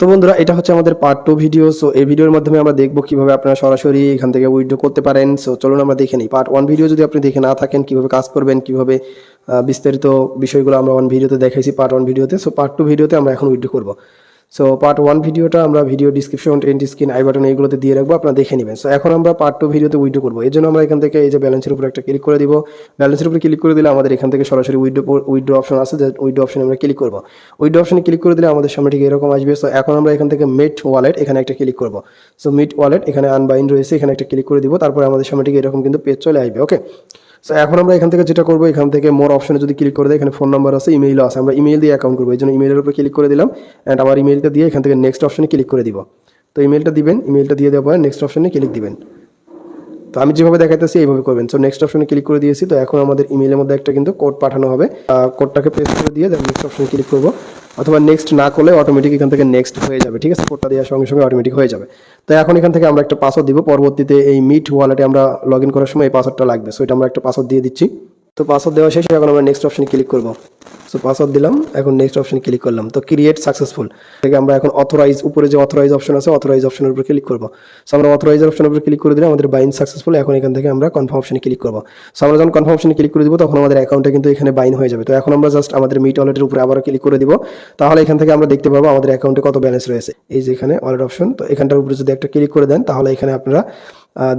তো বন্ধুরা, এটা হচ্ছে আমাদের পার্ট টু ভিডিও সো এই ভিডিওর মাধ্যমে আমরা দেখব কীভাবে আপনারা সরাসরি এখান থেকে উইথড্র করতে পারেন। সো চলুন আমরা দেখে নিই। পার্ট ওয়ান ভিডিও যদি আপনি দেখে না থাকেন, কীভাবে কাজ করবেন, কীভাবে বিস্তারিত বিষয়গুলো আমরা ওয়ান ভিডিওতে দেখাইছি পার্ট ওয়ান ভিডিওতে সো পার্ট টু ভিডিওতে আমরা এখন উইথড্র করব। সো পার্ট ওয়ান ভিডিওটা আমরা video description and screen I button এইগুলোতে দিয়ে রাখব, আপনারা দেখে নেবেন। সো এখন আমরা পার্ট টু ভিডিওতে উইডো করব। এই জন্য আমরা এখান থেকে এই যে ব্যালেন্সের উপর একটা ক্লিক করে দিব। ব্যালেন্সের উপরে ক্লিক করে দিলে আমাদের এখান থেকে সরাসরি উইডো উইথড্র অপশন আছে, যে উইথড্র অপশনে আমরা ক্লিক করব। উইথড্র অপশনে ক্লিক করে দিলে আমাদের সামনে ঠিক এরকম আসবে। সো এখন আমরা এখান থেকে মিট ওয়ালেট এখানে একটা ক্লিক করব। সো মিট ওয়ালেট এখানে আনবাইন্ড রয়েছে, এখানে একটা ক্লিক করে দিব। তারপরে আমাদের সামনে ঠিক এরকম কিন্তু পেজ চলে আসবে ওকে সো এখন আমরা এখান থেকে যেটা করব, এখান থেকে মোর অপশনে যদি ক্লিক করে দেয়, এখানে ফোন নাম্বার আছে ইমেইলও আছে। আমরা ইমেইল দিয়ে অ্যাকাউন্ট করব। এই জন্য ইমেইলের উপরে ক্লিক করে দিলাম অ্যান্ড আমার ইমেইলটা দিয়ে এখান থেকে নেক্সট অপশনে ক্লিক করে দিব। তো ইমেইলটা দিবেন ইমেইলটা দিয়ে দেওয়ার পরে নেক্সট অপশনে ক্লিক দিবেন। তো আমি যেভাবে দেখাইতেছি, এইভাবে করবেন। সো নেক্সট অপশনে ক্লিক করে দিয়েছি। তো এখন আমাদের ইমেইলের মধ্যে একটা কিন্তু কোড পাঠানো হবে। কোডটাকে পেস্ট করে দিয়ে নেক্সট অপশনে ক্লিক করব। অথবা নেক্সট না করলে অটোমেটিক এখান থেকে নেক্সট হয়ে যাবে, ঠিক আছে? কোডটা দেওয়ার সঙ্গে সঙ্গে অটোমেটিক হয়ে যাবে। তো এখন এখান থেকে আমরা একটা পাসওয়ার্ড দিব, পরবর্তীতে এই মিট ওয়ালেটে আমরা লগ করার সময় এই পাসওয়ার্ডটা লাগবে। সো এটা আমরা একটা পাসওয়ার্ড দিয়ে দিচ্ছি। তো পাসওয়ার্ড দেওয়া শেষে, এখন আমরা নেক্সট অপশনে ক্লিক করব। সো পাসওয়ার্ড দিলাম। এখন নেক্সট অপশনে ক্লিক করলাম। তো ক্রিয়েট সাকসেসফুল থেকে আমরা এখন অথরাইজ উপরে যে অথরাইজ অপশন আছে অথরাইজ অপশনের উপর ক্লিক করব। সো আমরা অথরাইজ অপশনের উপর ক্লিক করে দিলে আমাদের বাইন সাকসেসফুল এখন এখান থেকে আমরা কনফার্ম অপশনে ক্লিক করব। সো আমরা যখন কনফার্ম অপশনে ক্লিক করে দিব, তখন আমাদের অ্যাকাউন্টে কিন্তু এখানে বাইন হয়ে যাবে। তো এখন আমরা জাস্ট আমাদের মিট ওয়ালেটের উপরে আবারও ক্লিক করে দিব। তাহলে এখান থেকে আমরা দেখতে পাবো আমাদের অ্যাকাউন্টে কত ব্যালেন্স রয়েছে। এই যে এখানে ওয়ালেট অপশন তো এখানটার উপরে যদি একটা ক্লিক করে দেন, তাহলে এখানে আপনারা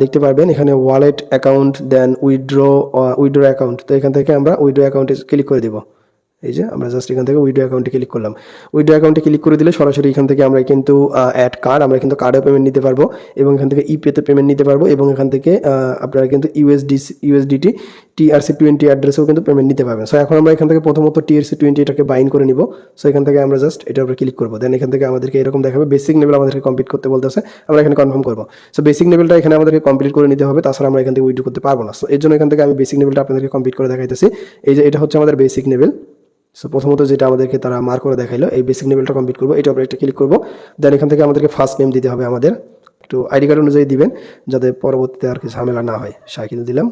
দেখতে পারবেন এখানে wallet account then withdraw withdraw account তো এখান থেকে আমরা উইড্রো অ্যাকাউন্টে ক্লিক করে দিব। এই যে আমরা জাস্ট এখান থেকে উইডো অ্যাকাউন্টে ক্লিক করলাম। উইডো অ্যাকাউন্টে ক্লিক করে দিলে সরাসরি এখান থেকে আমরা কিন্তু অ্যাড কার্ড আমরা কিন্তু কার্ডেও পেমেন্ট নিতে পারব এবং এখান থেকে ইপেতে পেমেন্ট নিতে পারব এবং এখান থেকে আপনারা কিন্তু ইউএসডি ইউএসডিটি টিআরসি টোয়েন্টি অ্যাড্রেসেও কিন্তু পেমেন্ট নিতে পারবেন। সো এখন আমরা এখান থেকে প্রথমত টিআরসি টোয়েন্টি এটাকে বাইন করে নিব। সো এখান থেকে আমরা জাস্ট এটার উপরে ক্লিক করব। দেন এখান থেকে আমাদেরকে এরকম দেখাবে। বেসিক লেভেল আমাদেরকে কমপ্লিট করতে বলতেছে। আমরা এখানে কনফার্ম করব। সো বেসিক লেভেলটা এখানে আমাদেরকে কমপ্লিট করে নিতে হবে। তাছাড়া আমরা এখান থেকে উইড্রো করতে পারব না। সো এর জন্য এখান থেকে আমি বেসিক লেভেলটা আপনাদেরকে কমপ্লিট করে দেখাইতেছি। এই যে এটা হচ্ছে আমাদের বেসিক লেভেল সো প্রথমত যেটা আমাদেরকে তারা মার্ক করে দেখাইলো, এই বেসিক লেভেলটা কমপ্লিট করব, এটা উপরে একটা ক্লিক করব দেন এখান থেকে আমাদেরকে ফার্স্ট নেম দিতে হবে আমাদের। একটু আইডি কার্ড অনুযায়ী দিবেন, যাতে পরবর্তীতে আর কি ঝামেলা না হয়। সাইকেল দিলাম।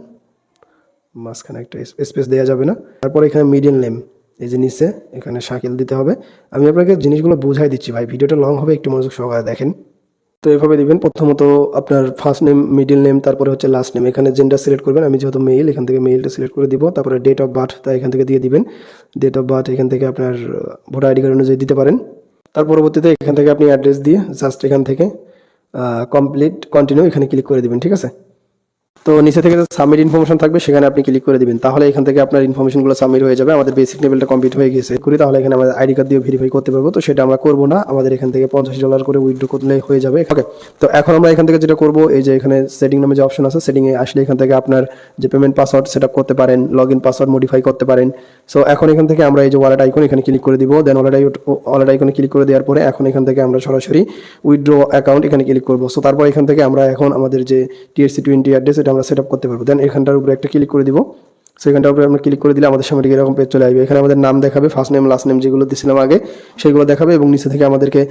মাঝখানে একটা স্পেস দেওয়া যাবে না। তারপর এখানে মিডিল নেম এই যে নিচে, এখানে সাইকেল দিতে হবে। আমি আপনাকে জিনিসগুলো বুঝাই দিচ্ছি ভাই, ভিডিওটা লং হবে, একটু মনোযোগ সহকারে দেখেন। তো এভাবে দিবেন প্রথমত আপনার ফার্স্ট নেম মিডিল নেম তারপরে হচ্ছে লাস্ট নেম এখানে জেন্ডার সিলেক্ট করবেন। আমি যেহেতু মেইল এখান থেকে মেইলটা সিলেক্ট করে দিব। তারপরে ডেট অফ বার্থ তা এখান থেকে দিয়ে দিবেন। ডেট অফ বার্থ এখান থেকে আপনার ভোটার আইডি কার্ড অনুযায়ী দিতে পারেন। তার পরবর্তীতে এখান থেকে আপনি অ্যাড্রেস দিয়ে জাস্ট এখান থেকে কমপ্লিট কন্টিনিউ এখানে ক্লিক করে দিবেন, ঠিক আছে? তো নিচে থেকে সাবমিট ইনফরমেশন থাকবে, সেখানে আপনি ক্লিক করে দিবেন। তাহলে এখান থেকে আপনার ইনফরমেশনগুলো সাবমিট হয়ে যাবে। আমাদের বেসিক লেভেলটা কমপ্লিট হয়ে গেছে। করি, তাহলে এখানে আমাদের আইডি কার্ড দিয়ে ভেরিফাই করতে পারব। তো সেটা আমরা করব না। আমাদের এখান থেকে পঞ্চাশ ডলার করে উইথড্র করলে হয়ে যাবে। ওকে তো এখন আমরা এখান থেকে যেটা করব, এই যে এখানে সেটিং নামে যে অপশন আছে সেটিংয়ে আসলে এখান থেকে আপনার যে পেমেন্ট পাসওয়ার্ড সেট করতে পারেন লগ ইন পাসওয়ার্ড মডিফাই করতে পারেন। সো এখন এখান থেকে আমরা এই যে ওয়ালেট আইকন এখানে ক্লিক করে দিব। দেন ওয়ালেট ওয়ালেট আইকনে ক্লিক করে দেওয়ার পরে এখন এখান থেকে আমরা সরাসরি উইথড্র অ্যাকাউন্ট এখানে ক্লিক করব। সো তারপর এখান থেকে আমরা এখন আমাদের যে টিএসসি টোয়েন্টি অ্যাড্রেস এটা আমরা সেট করতে পারব। দেন এখানটার উপরে একটা ক্লিক করে দিব। সেখানটার উপরে আমরা ক্লিক করে দিলে আমাদের সামনে এরকম পেজ চলে আসবে। এখানে আমাদের নাম দেখাবে ফার্স্ট নেম লাস্ট নেম যেগুলো দিয়েছিলাম আগে, সেগুলো দেখাবে এবং নিচে থেকে আমাদেরকে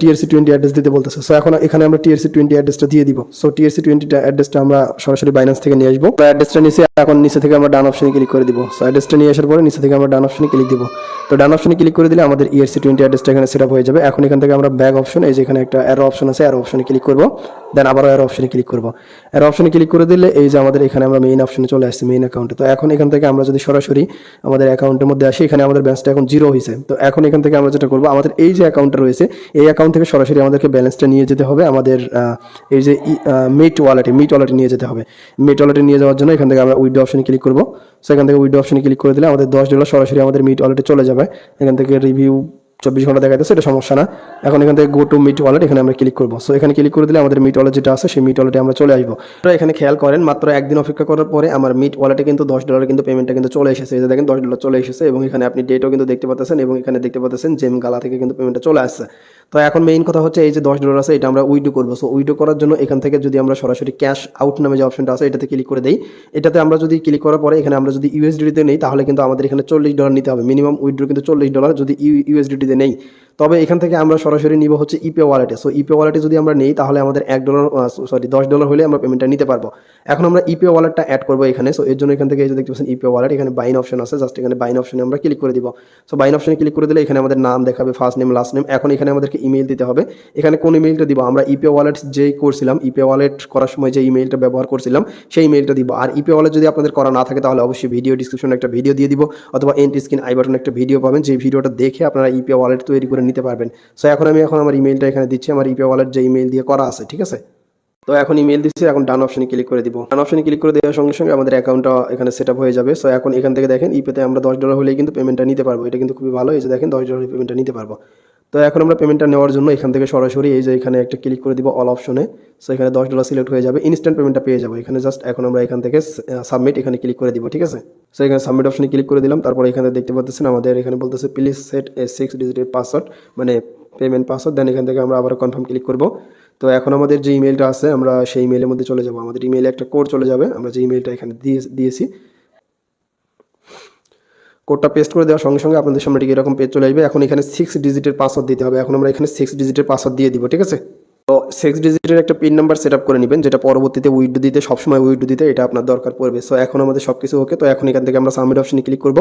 টিআরসি টোয়েন্টি অ্যাড্রেস দিতে বলতেছে। সো এখন এখানে আমরা টিআরসি টোয়েন্টি অ্যাড্রেসটা দিয়ে দিব। সো টিআরসি টোয়েন্টি অ্যাড্রেসটা আমরা সরাসরি বাইন্যান্স থেকে নিয়ে আসব। অ্যাড্রেসটা নিচে এখন নিচে থেকে আমরা ডান অপশনে ক্লিক করে দিব। সো অ্যাড্রেসটা নিয়ে আসার পরে নিচে থেকে আমরা ডান অপশনে ক্লিক দিব। তো, ডান অপশনে ক্লিক করে দিলে আমাদের ইআরসি টোয়েন্টি অ্যাড্রেসটা এখানে সেট আপ হয়ে যাবে। এখন এখান থেকে আমরা ব্যাক অপশন এই যে এখানে একটা অ্যারো অপশন আছে অ্যারো অপশনে ক্লিক করব। দেন আবারও অ্যারো অপশনে ক্লিক করব। অ্যারো অপশনে ক্লিক করে দিলে এই যে আমাদের এখানে আমরা মেইন অপশনে চলে আসছি মেইন অ্যাকাউন্টে তো, এখন এখান থেকে আমরা যদি সরাসরি আমাদের অ্যাকাউন্টের মধ্যে আসি, এখানে আমাদের ব্যালেন্সটা এখন জিরো হয়েছে তো, এখন এখান থেকে আমরা যেটা করব, আমাদের এই যে অ্যাকাউন্টটা রয়েছে এই অ্যাকাউন্ট থেকে সরাসরি আমাদেরকে ব্যালেন্সটা নিয়ে যেতে হবে। আমাদের এই যে মিট ওয়ালেটে মিট ওয়ালেটে নিয়ে যেতে হবে। মিট ওয়ালেটে নিয়ে যাওয়ার জন্য এখান থেকে আমরা উইডো অপশনে ক্লিক করব। সেখান থেকে উইডো অপশনে ক্লিক করে দিলে আমাদের দশ ডলার সরাসরি আমাদের মিট ওয়ালেটে চলে যাবে। এখান থেকে রিভিউ চব্বিশ ঘণ্টা দেখা যাচ্ছে এটা সমস্যা না। এখন এখান থেকে গো টু মিট ওয়ালেট এখানে আমরা ক্লিক করব। সো এখানে ক্লিক করে দিলে আমাদের মিট ওয়ালেট যেটা আছে, সেই মিট ওয়ালেটে আমরা চলে আসব। তো এখানে খেয়াল করেন, মাত্র একদিন অপেক্ষা করার পরে আমার মিট ওয়ালেটে কিন্তু দশ ডলার কিন্তু পেমেন্টটা কিন্তু চলে এসেছে। যে দেখেন, দশ ডলার চলে এসেছে এবং এখানে আপনি ডেটও কিন্তু দেখতে পাচ্ছেন এবং এখানে দেখতে পাচ্ছেন জেম গালা থেকে কিন্তু পেমেন্টটা চলে আসছে। তো এখন মেইন কথা হচ্ছে এই যে দশ ডলার আছে, এটা আমরা উইডো করব। সো উইডো করার জন্য এখান থেকে যদি আমরা সরাসরি ক্যাশ আউট নামে যে অপশনটা আছে, এটাতে ক্লিক করে দিই। এটাতে আমরা যদি ক্লিক করার পরে এখানে আমরা যদি ইউএসডিতে নেই, তাহলে কিন্তু আমাদের এখানে চল্লিশ ডলার নিতে হবে। মিনিমাম উইড্রো কিন্তু চল্লিশ ডলার যদি ইউএসডিতে নেই তবে এখান থেকে আমরা সরাসরি নিব হচ্ছে ইপে ওয়ালেটে সো ইপে ওয়ালেটে যদি আমরা নেই, তাহলে আমাদের এক ডলার সরি দশ ডলার হলে আমরা পেমেন্টটা নিতে পারব। এখন আমরা ইপে ওয়ালেটটা অ্যাড করব এখানে। সো এর জন্য এখান থেকে এই যে দেখতে পাচ্ছেন ইপে ওয়ালেট এখানে বাইন অপশন আছে। জাস্ট এখানে বাইন অপশনে আমরা ক্লিক করে দিব। সো বাইন অপশনে ক্লিক করে দিলে এখানে আমাদের নাম দেখাবে ফার্স্ট নেম লাস্ট নেম এখন এখানে আমাদেরকে ইমেল দিতে হবে। এখানে কোন ইমেলটা দিব? আমরা ইপে ওয়ালেট যেই করছিলাম ইপে ওয়ালেট করার সময় যে ইমেলটা ব্যবহার করছিলাম, সেই ইমেলটা দিব। আর ইপে ওয়ালেট যদি আপনাদের করা না থাকে, তাহলে অবশ্যই ভিডিও ডিসক্রিপশনে একটা ভিডিও দিয়ে দিব। অথবা এন্ড স্ক্রিন আই বাটনে একটা ভিডিও পাবেন। যে ভিডিওটা দেখে আপনারা ইপে ওয়ালেট তৈরি করে নিতে পারবেন। সো এখন আমি এখন আমার ইমেলটা এখানে দিচ্ছি, আমার ইপে ওয়ালেট যে ইমেল দিয়ে করা আছে, ঠিক আছে? তো এখন ইমেল দিচ্ছি, এখন ডান অপশনে ক্লিক করে দিব। ডান অপশনে ক্লিক করে দেওয়ার সঙ্গে সঙ্গে আমাদের অ্যাকাউন্টটা এখানে সেট আপ হয়ে যাবে। সো এখন এখান থেকে দেখেন ইপেতে আমরা দশ ডলার হলেই কিন্তু পেমেন্টটা নিতে পারব। এটা কিন্তু খুবই ভালো, এই যে দেখেন, দশ ডলার পেমেন্টটা নিতে পারব। তো এখন আমরা পেমেন্টটা নেওয়ার জন্য এখান থেকে সরাসরি এই যে এখানে একটা ক্লিক করে দিব অল অপশনে সো এখানে দশ ডলার সিলেক্ট হয়ে যাবে ইনস্ট্যান্ট পেমেন্টটা পেয়ে যাব। এখানে জাস্ট এখন আমরা এখান থেকে সাবমিট এখানে ক্লিক করে দিব, ঠিক আছে? সো এখানে সাবমিট অপশনে ক্লিক করে দিলাম, তারপর এখানে দেখতে পাচ্ছেন আমাদের এখানে বলতেছে প্লিজ সেট এ সিক্স ডিজিটের পাসওয়ার্ড মানে পেমেন্ট পাসওয়ার্ড দেন এখান থেকে আমরা আবার কনফার্ম ক্লিক করব। তো এখন আমাদের যে ইমেলটা আছে, আমরা সেই ইমেলের মধ্যে চলে যাব। আমাদের ইমেলে একটা কোড চলে যাবে, আমরা যে ইমেলটা এখানে দিয়ে দিয়েছি কোডটা পেস্ট করে দেওয়ার সঙ্গে সঙ্গে আপনাদের সামনে ঠিক এরকম পেজ চলে আসবে। এখন এখানে সিক্স ডিজিটের পাসওয়ার্ড দিতে হবে। এখন আমরা এখানে সিক্স ডিজিটের পাসওয়ার্ড দিয়ে দিব, ঠিক আছে? তো সিক্স ডিজিটের একটা পিন নাম্বার সেট আপ করে নেবেন, যেটা পরবর্তীতে উইডো দিতে, সবসময় উইডো দিতে এটা আপনার দরকার পড়বে। সো এখন আমাদের সব কিছু ওকে তো এখন এখান থেকে আমরা সাবমিট অপশনে ক্লিক করব।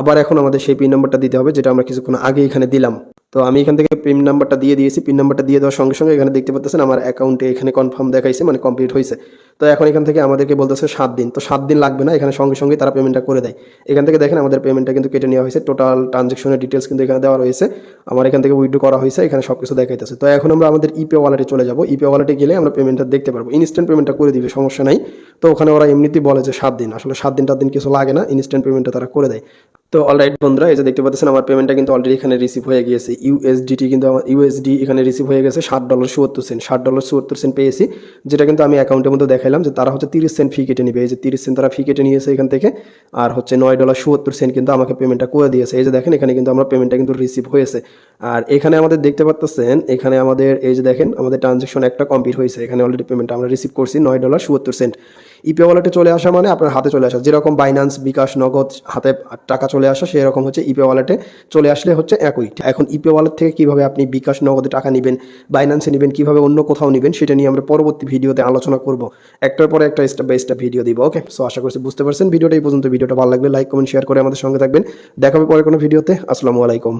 আবার এখন আমাদের সেই পিন নাম্বারটা দিতে হবে, যেটা আমরা কিছুক্ষণ আগে এখানে দিলাম। তো আমি এখান থেকে পিন নাম্বারটা দিয়ে দিয়েছি। পিন নাম্বারটা দিয়ে দেওয়ার সঙ্গে সঙ্গে এখানে দেখতে পাচ্ছেন আমার অ্যাকাউন্টে এখানে কনফার্ম দেখাইছে মানে কমপ্লিট হয়েছে তো এখন এখান থেকে আমাদেরকে বলতেছে সাত দিন। তো সাত দিন লাগবে না, এখানে সঙ্গে সঙ্গে তারা পেমেন্টটা করে দেয়। এখান থেকে দেখেন আমাদের পেমেন্টটা কিন্তু কেটে নেওয়া হয়েছে। টোটাল ট্রানজেকশনের ডিটেলস কিন্তু এখানে দেওয়া রয়েছে। আমার এখান থেকে উইড্রো করা হয়েছে, এখানে সব কিছু দেখাইতেছে। তো এখন আমরা আমাদের ইপে ওয়ালেটে চলে যাব। ইপে ওয়ালেটে গেলে আমরা পেমেন্টটা দেখতে পারব। ইনস্ট্যান্ট পেমেন্টটা করে দিবে, সমস্যা নাই। তো ওখানে ওরা এমনিতেই বলে যে সাত দিন। আসলে সাত দিন টাত দিন কিছু লাগে না। ইনস্ট্যান্ট পেমেন্টটা তারা করে দেয়। তো অলরাইট বন্ধুরা, এই যে দেখতে পাচ্ছেন, আমার পেমেন্টটা কিন্তু অলরেডি এখানে রিসিভ হয়ে গিয়েছে। ইউএসডিটি কিন্তু আমার ইউএসডি এখানে রিসিভ হয়ে গেছে, ষাট ডলার চুয়াত্তর সেন্ট ষাট ডলার চুয়াত্তর সেন্ট পেয়েছি, যেটা কিন্তু আমি অ্যাকাউন্টের মধ্যে দেখাইলাম যে তারা হচ্ছে তিরিশ সেন্ট ফি কেটে নেবে। এই যে তিরিশ সেন্ট তারা ফি কেটে নিয়েছে এখান থেকে, আর হচ্ছে নয় ডলার চুয়াত্তর সেন্ট কিন্তু আমাকে পেমেন্টটা করে দিয়েছে। এই যে দেখেন, এখানে কিন্তু আমরা পেমেন্টটা কিন্তু রিসিভ হয়েছে। আর এখানে আমাদের দেখতে পাচ্ছেন এখানে আমাদের, এই যে দেখেন, আমাদের ট্রানজেকশন একটা কমপ্লিট হয়েছে। এখানে অলরেডি পেমেন্টটা আমরা রিসিভ করছি, নয় ডলার চুয়াত্তর সেন্ট ইপে ওয়ালেটে চলে আসা মানে আপনার হাতে চলে আসা। যেরকম বাইন্যান্স বিকাশ নগদ হাতে টাকা চলে আসা, সেরকম হচ্ছে ইপে ওয়ালেটে চলে আসলে হচ্ছে একই। এখন ইপে ওয়ালেট থেকে কীভাবে আপনি বিকাশ নগদে টাকা নেবেন বাইন্যান্সে নেবেন, কীভাবে অন্য কোথাও নেবেন, সেটা নিয়ে আমরা পরবর্তী ভিডিওতে আলোচনা করব। একটার পরে একটা স্টেপ বাই স্টেপ ভিডিও দিব ওকে সো আশা করছি বুঝতে পারছেন। ভিডিওটা এই পর্যন্ত। ভিডিওটা ভালো লাগলে লাইক কমেন্ট শেয়ার করে আমাদের সঙ্গে থাকবেন। দেখাবে পরে কোনো ভিডিওতে আসসালামু আলাইকুম।